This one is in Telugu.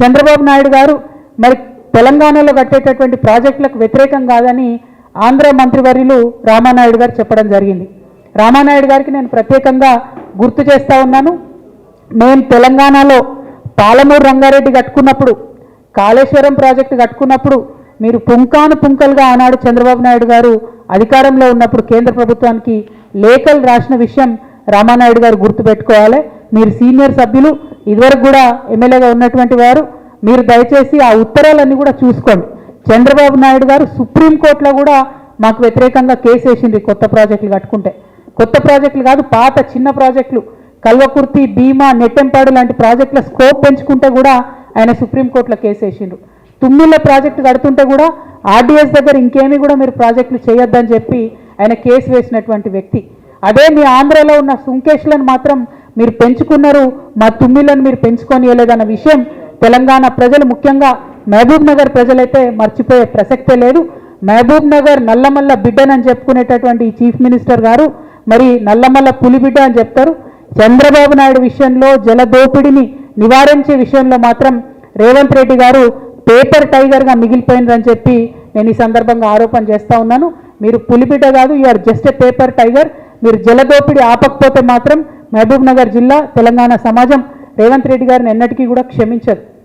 చంద్రబాబు నాయుడు గారు మరి తెలంగాణలో కట్టేటటువంటి ప్రాజెక్టులకు వ్యతిరేకం కాదని ఆంధ్ర మంత్రివర్యులు రామానాయుడు గారు చెప్పడం జరిగింది. రామానాయుడు గారికి నేను ప్రత్యేకంగా గుర్తు చేస్తా ఉన్నాను. మేము తెలంగాణలో పాలమూరు రంగారెడ్డి కట్టుకున్నప్పుడు కాళేశ్వరం ప్రాజెక్టు కట్టుకున్నప్పుడు మీరు పుంకాను పుంకలుగా ఆనాడు చంద్రబాబు నాయుడు గారు అధికారంలో ఉన్నప్పుడు కేంద్ర ప్రభుత్వానికి లేఖలు రాసిన విషయం రామానాయుడు గారు గుర్తుపెట్టుకోవాలి. మీరు సీనియర్ సభ్యులు ఇదివరకు కూడా ఎమ్మెల్యేగా ఉన్నటువంటి వారు మీరు దయచేసి ఆ ఉత్తరాలన్నీ కూడా చూసుకోండి. చంద్రబాబు నాయుడు గారు సుప్రీంకోర్టులో కూడా మాకు వ్యతిరేకంగా కేసు వేసింది కొత్త ప్రాజెక్టులు కట్టుకుంటే. కొత్త ప్రాజెక్టులు కాదు పాత చిన్న ప్రాజెక్టులు. కల్వకుర్తి భీమా నెట్టెంపాడు లాంటి ప్రాజెక్టుల స్కోప్ పెంచుకుంటే కూడా ఆయన సుప్రీంకోర్టులో కేసు వేసిండ్రు. తుమ్మిళ్ళ ప్రాజెక్టు కడుతుంటే కూడా ఆర్డీఎస్ దగ్గర ఇంకేమీ కూడా మీరు ప్రాజెక్టులు చేయొద్దని చెప్పి ఆయన కేసు వేసినటువంటి వ్యక్తి. అదే మీ ఆంధ్రలో ఉన్న సుంకేష్లను మాత్రం మీరు పెంచుకున్నారు మా తుమ్మిలను మీరు పెంచుకోనియలేదన్న విషయం తెలంగాణ ప్రజలు ముఖ్యంగా మహబూబ్ నగర్ ప్రజలైతే మర్చిపోయే ప్రసక్తే లేదు. మహబూబ్ నగర్ నల్లమల్ల బిడ్డనని చెప్పుకునేటటువంటి చీఫ్ మినిస్టర్ గారు మరి నల్లమల్ల పులిబిడ్డ అని చెప్తారు. చంద్రబాబు నాయుడు విషయంలో జలదోపిడిని నివారించే విషయంలో మాత్రం రేవంత్ రెడ్డి గారు పేపర్ టైగర్గా మిగిలిపోయినరని చెప్పి నేను ఈ సందర్భంగా ఆరోపణ చేస్తా ఉన్నాను. మీరు పులిబిడ్డ కాదు are just a paper tiger. మీరు జలదోపిడి ఆపకపోతే మాత్రం మహబూబ్ నగర్ జిల్లా తెలంగాణ సమాజం రేవంత్ రెడ్డి గారిని ఎన్నటికీ కూడా క్షమించదు.